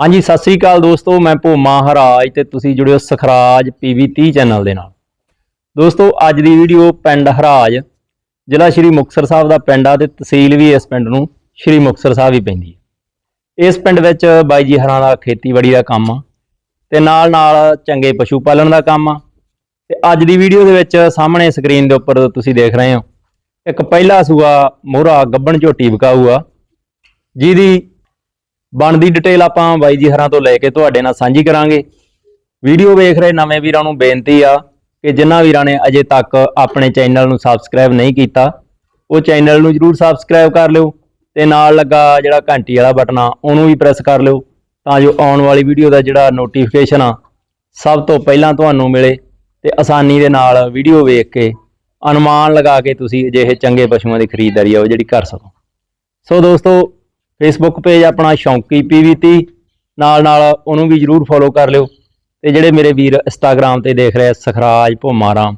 ਹਾਂਜੀ, ਸਤਿ ਸ੍ਰੀ ਅਕਾਲ ਦੋਸਤੋ, ਮੈਂ ਭੋਮਾ ਹਰਾਜ ਤੇ ਤੁਸੀਂ ਜੁੜਿਓ ਸਖਰਾਜ ਪੀਵੀ 30 ਚੈਨਲ ਦੇ ਨਾਲ। ਦੋਸਤੋ, ਅੱਜ ਦੀ ਵੀਡੀਓ ਪਿੰਡ ਹਰਾਜ, ਜ਼ਿਲ੍ਹਾ ਸ਼੍ਰੀ ਮੁਕਤਸਰ ਸਾਹਿਬ ਦਾ ਪਿੰਡ ਆ ਤੇ ਤਹਿਸੀਲ ਵੀ ਇਸ ਪਿੰਡ ਨੂੰ ਸ਼੍ਰੀ ਮੁਕਤਸਰ ਸਾਹਿਬ ਹੀ ਪੈਂਦੀ ਹੈ। ਇਸ ਪਿੰਡ ਵਿੱਚ ਬਾਈ ਜੀ ਹਰਾਂ ਦਾ ਖੇਤੀਬਾੜੀ ਦਾ ਕੰਮ ਆ ਤੇ ਨਾਲ ਨਾਲ ਚੰਗੇ ਪਸ਼ੂ ਪਾਲਣ ਦਾ ਕੰਮ ਆ ਤੇ ਅੱਜ ਦੀ ਵੀਡੀਓ ਦੇ ਵਿੱਚ ਸਾਹਮਣੇ ਸਕਰੀਨ ਦੇ ਉੱਪਰ ਤੁਸੀਂ ਦੇਖ ਰਹੇ ਹੋ। ਇੱਕ ਪਹਿਲਾ ਸੂਆ ਮੋਹਰਾ ਗੱਬਣ ਝੋਟੀ ਵਿਕਾਊ ਆ ਜਿਹਦੀ ਬਣਦੀ ਡਿਟੇਲ ਆਪਾਂ ਬਾਈ ਜੀ ਹਰਾਂ ਤੋਂ ਲੈ ਕੇ ਤੁਹਾਡੇ ਨਾਲ ਸਾਂਝੀ ਕਰਾਂਗੇ। ਵੀਡੀਓ ਵੇਖ ਰਹੇ ਨਵੇਂ ਵੀਰਾਂ ਨੂੰ ਬੇਨਤੀ ਆ ਕਿ ਜਿਨ੍ਹਾਂ ਵੀਰਾਂ ਨੇ ਅਜੇ ਤੱਕ ਆਪਣੇ ਚੈਨਲ ਨੂੰ ਸਬਸਕ੍ਰਾਈਬ ਨਹੀਂ ਕੀਤਾ, ਉਹ ਚੈਨਲ ਨੂੰ ਜਰੂਰ ਸਬਸਕ੍ਰਾਈਬ ਕਰ ਲਿਓ ਤੇ ਨਾਲ ਲੱਗਾ ਜਿਹੜਾ ਘੰਟੀ ਵਾਲਾ ਬਟਨ ਆ, ਉਹਨੂੰ ਵੀ ਪ੍ਰੈਸ ਕਰ ਲਿਓ ਤਾਂ ਜੋ ਆਉਣ ਵਾਲੀ ਵੀਡੀਓ ਦਾ ਜਿਹੜਾ ਨੋਟੀਫਿਕੇਸ਼ਨ ਆ, ਸਭ ਤੋਂ ਪਹਿਲਾਂ ਤੁਹਾਨੂੰ ਮਿਲੇ ਤੇ ਆਸਾਨੀ ਦੇ ਨਾਲ ਵੀਡੀਓ ਵੇਖ ਕੇ ਅਨੁਮਾਨ ਲਗਾ ਕੇ ਤੁਸੀਂ ਅਜਿਹੇ ਚੰਗੇ ਪਸ਼ੂਆਂ ਦੀ ਖਰੀਦਦਾਰੀ ਆ ਉਹ ਜਿਹੜੀ ਕਰ ਸਕੋ। ਸੋ ਦੋਸਤੋ ਫੇਸਬੁੱਕ ਪੇਜ ਆਪਣਾ ਸ਼ੌਂਕੀ ਪੀਵੀਤੀ ਨਾਲ ਨਾਲ ਉਹਨੂੰ ਵੀ ਜਰੂਰ ਫੋਲੋ ਕਰ ਲਿਓ ਤੇ ਜਿਹੜੇ ਮੇਰੇ ਵੀਰ ਇੰਸਟਾਗ੍ਰam ਤੇ ਦੇਖ ਰਹੇ ਸਖਰਾਜ ਭੋਮਾਰਾਮ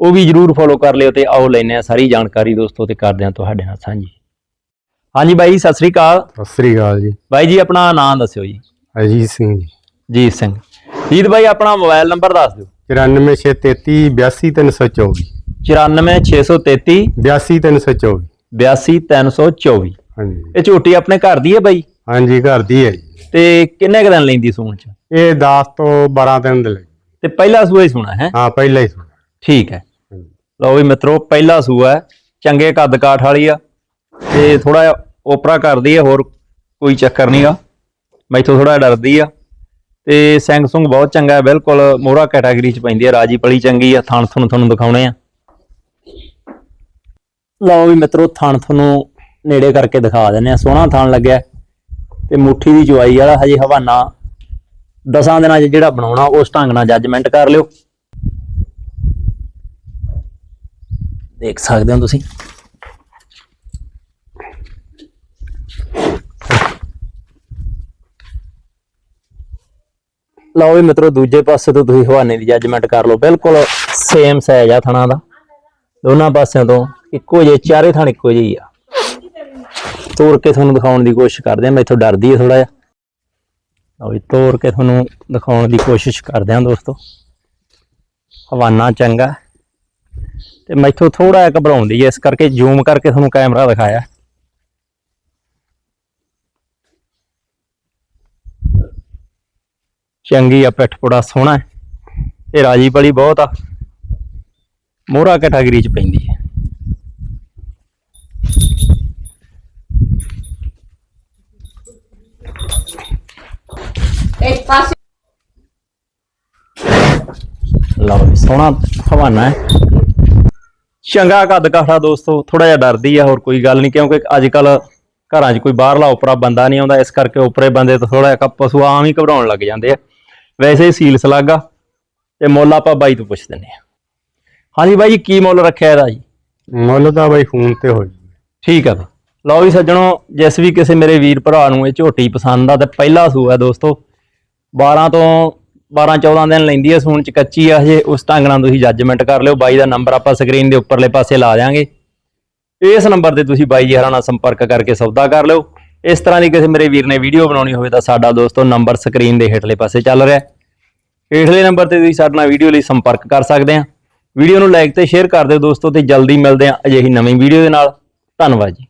ਉਹ ਵੀ ਜਰੂਰ ਫੋਲੋ ਕਰ ਲਿਓ ਤੇ ਆਓ ਲੈਨੇ ਆ ਸਾਰੀ ਜਾਣਕਾਰੀ ਦੋਸਤੋ ਤੇ ਕਰਦੇ ਆ ਤੁਹਾਡੇ ਨਾਲ ਸਾਂਝੀ। ਹਾਂਜੀ ਬਾਈ ਸਤਿ ਸ੍ਰੀ ਅਕਾਲ। ਸਤਿ ਸ੍ਰੀ ਅਕਾਲ ਜੀ। ਬਾਈ ਜੀ ਆਪਣਾ ਨਾਮ ਦੱਸਿਓ ਜੀ। ਅਜੀਤ ਸਿੰਘ ਜੀ। ਜੀਤ ਸਿੰਘ। ਜੀਤ ਬਾਈ ਆਪਣਾ ਮੋਬਾਈਲ ਨੰਬਰ ਦੱਸ ਦਿਓ। 94633 82324 94633 82324 82324 ਹਾਂਜੀ। ਇਹ ਝੋਟੀ ਆਪਣੇ ਘਰ ਦੀ ਹੈ ਬਾਈ? ਹਾਂਜੀ ਘਰ ਦੀ ਹੈ ਜੀ। ਤੇ ਕਿੰਨੇ ਕੁ ਦਿਨ ਲੈਂਦੀ ਸੂਣ ਚ? ਇਹ 10 ਤੋਂ 12 ਦਿਨ ਦੇ ਲੱਗੇ ਤੇ ਪਹਿਲਾ ਸੂਆ ਹੀ ਸੁਣਾ ਹੈ? ਹਾਂ ਪਹਿਲਾਂ ਹੀ ਸੁਣਾ। ਠੀਕ ਹੈ। ਲਓ ਵੀ ਮਿੱਤਰੋ ਪਹਿਲਾ ਸੂਆ ਹੈ। ਚੰਗੇ ਕੱਦ ਕਾਠ ਵਾਲੀ ਆ। ਤੇ ਥੋੜਾ ਓਪਰਾ ਕਰਦੀ ਹੈ ਹੋਰ ਕੋਈ ਚੱਕਰ ਨਹੀਂਗਾ ਮੈਥੋਂ ਥੋੜਾ ਡਰਦੀ ਆ। ਤੇ ਸੈਂਗ ਸੁੰਗ ਬਹੁਤ ਚੰਗਾ ਹੈ ਬਿਲਕੁਲ ਮੋਹਰਾ ਕੈਟਾਗਰੀ ਚ ਪੈਂਦੀ ਹੈ। ਰਾਜੀ ਪਲੀ ਚੰਗੀ ਆ ਥਣ ਤੁਹਾਨੂੰ ਤੁਹਾਨੂੰ ਦਿਖਾਉਣੇ ਆ। ਲਓ ਵੀ ਮਿੱਤਰੋ ਥਣ ਤੁਹਾਨੂੰ ਨੇੜੇ ਕਰਕੇ ਦਿਖਾ ਦਿੰਨੇ ਆ। ਸੋਹਣਾ ਥਣ ਲੱਗਿਆ। ਹੈ ਤੇ ਮੁੱਠੀ ਦੀ ਚੁਆਈ ਵਾਲਾ ਹਜੇ ਹਵਾਨਾ ਦਸਾਂ ਦਿਨਾਂ 'ਚ ਜਿਹੜਾ ਬਣਾਉਣਾ, ਉਸ ਢੰਗ ਨਾਲ ਜੱਜਮੈਂਟ ਕਰ ਲਿਓ। ਦੇਖ ਸਕਦੇ ਹੋ ਤੁਸੀਂ। ਲਓ ਵੀ ਮਿੱਤਰੋ, ਦੂਜੇ ਪਾਸੇ ਤੋਂ ਤੁਸੀਂ ਹਵਾਨੇ ਦੀ ਜੱਜਮੈਂਟ ਕਰ ਲਓ। ਬਿਲਕੁਲ ਸੇਮ ਸਾਈਜ਼ ਆ ਥਣਾ ਦਾ। ਦੋਨਾਂ ਪਾਸਿਆਂ ਤੋਂ ਇੱਕੋ ਜਿਹੇ, ਚਾਰੇ ਥਣ ਇੱਕੋ ਜਿਹੇ ਆ। ਤੋੜ ਕੇ ਤੁਹਾਨੂੰ ਦਿਖਾਉਣ ਦੀ ਕੋਸ਼ਿਸ਼ ਕਰਦੇ ਆ ਮੈਥੋਂ ਡਰਦੀ ਹੈ ਥੋੜਾ ਜਿਹਾ। ਲਓ ਜੀ ਤੋੜ ਕੇ ਤੁਹਾਨੂੰ ਦਿਖਾਉਣ ਦੀ ਕੋਸ਼ਿਸ਼ ਕਰਦੇ ਹਾਂ ਦੋਸਤੋ। ਹਵਾਨਾ ਚੰਗਾ। ਹੈ। ਤੇ ਮੈਥੋਂ ਥੋੜਾ ਜਿਹਾ ਘਬਰਾਉਂਦੀ ਹੈ। ਇਸ ਕਰਕੇ ਜ਼ੂਮ ਕਰਕੇ ਤੁਹਾਨੂੰ ਕੈਮਰਾ ਦਿਖਾਇਆ। ਚੰਗੀ ਆ, ਪਿੱਠ ਪੁੜਾ ਸੋਹਣਾ ਹੈ। ਤੇ ਰਾਜੀ ਪਲੀ ਬਹੁਤ ਆ। ਮੋਹਰਾ ਕੈਟਾਗਰੀ ਚ ਪੈਂਦੀ ਪਾਸੇ ਲਓ ਜੀ ਸੋਹਣਾ ਹਵਾਨਾ ਹੈ। ਚੰਗਾ ਕੱਦ ਕਾਠਾ ਦੋਸਤੋ ਥੋੜਾ ਜਿਹਾ ਡਰਦੀ ਆ ਹੋਰ ਕੋਈ ਗੱਲ ਨਹੀਂ ਕਿਉਂਕਿ ਅੱਜ ਕੱਲ ਘਰਾਂ 'ਚ ਕੋਈ ਬਾਹਰਲਾ ਉਪਰਾ ਬੰਦਾ ਨਹੀਂ ਆਉਂਦਾ ਇਸ ਕਰਕੇ ਉਪਰੇ ਬੰਦੇ ਤੋਂ ਥੋੜਾ ਜਿਹਾ ਪਸ਼ੂ ਆਮ ਹੀ ਘਬਰਾਉਣ ਲੱਗ ਜਾਂਦੇ ਆ। ਵੈਸੇ ਹੀ ਸੀਲ ਸਲਾਗਾ ਤੇ ਮੁੱਲ ਆਪਾਂ ਬਾਈ ਤੋਂ ਪੁੱਛ ਦਿੰਨੇ ਆ। ਹਾਂਜੀ ਬਾਈ ਜੀ ਕੀ ਮੁੱਲ ਰੱਖਿਆ ਇਹਦਾ ਜੀ? ਮੁੱਲ ਤਾਂ ਬਾਈ ਫੋਨ ਤੇ ਹੋ ਜੀ ਠੀਕ ਆ। ਲਓ ਵੀ ਸੱਜਣੋ ਜਿਸ ਵੀ ਕਿਸੇ ਮੇਰੇ ਵੀਰ ਭਰਾ ਨੂੰ ਇਹ ਝੋਟੀ ਪਸੰਦ ਆ ਤੇ ਪਹਿਲਾ ਸੂਆ ਦੋਸਤੋ 12 ਤੋਂ 12 14 ਦਿਨ ਲੈਂਦੀ ਹੈ ਸੂਣ ਚ ਕੱਚੀ ਆ ਹਜੇ, ਉਸ ਢੰਗ ਨਾਲ ਤੁਸੀਂ ਜੱਜਮੈਂਟ ਕਰ ਲਿਓ, ਬਾਈ ਦਾ ਨੰਬਰ ਆਪਾਂ ਸਕਰੀਨ ਦੇ ਉੱਪਰਲੇ ਪਾਸੇ ਲਾ ਦਿਆਂਗੇ। ਇਸ ਨੰਬਰ ਤੇ ਤੁਸੀਂ ਬਾਈ ਜੀ ਹਰਾਂ ਨਾਲ ਸੰਪਰਕ ਕਰਕੇ ਸੌਦਾ ਕਰ ਲਿਓ। ਇਸ ਤਰ੍ਹਾਂ ਦੀ ਕਿਸੇ ਮੇਰੇ ਵੀਰ ਨੇ ਵੀਡੀਓ ਬਣਾਉਣੀ ਹੋਵੇ ਤਾਂ ਸਾਡਾ ਦੋਸਤੋ ਨੰਬਰ ਸਕਰੀਨ ਦੇ ਹੇਠਲੇ ਪਾਸੇ ਚੱਲ ਰਿਹਾ। ਹੇਠਲੇ ਨੰਬਰ ਤੇ ਤੁਸੀਂ ਸਾਡੇ ਨਾਲ ਵੀਡੀਓ ਲਈ ਸੰਪਰਕ ਕਰ ਸਕਦੇ ਆ। ਵੀਡੀਓ ਨੂੰ ਲਾਈਕ ਤੇ ਸ਼ੇਅਰ ਕਰ ਦਿਓ ਦੋਸਤੋ ਤੇ ਜਲਦੀ ਮਿਲਦੇ ਆ ਅਜਿਹੀ ਨਵੀਂ ਵੀਡੀਓ ਦੇ ਨਾਲ। ਧੰਨਵਾਦ ਜੀ।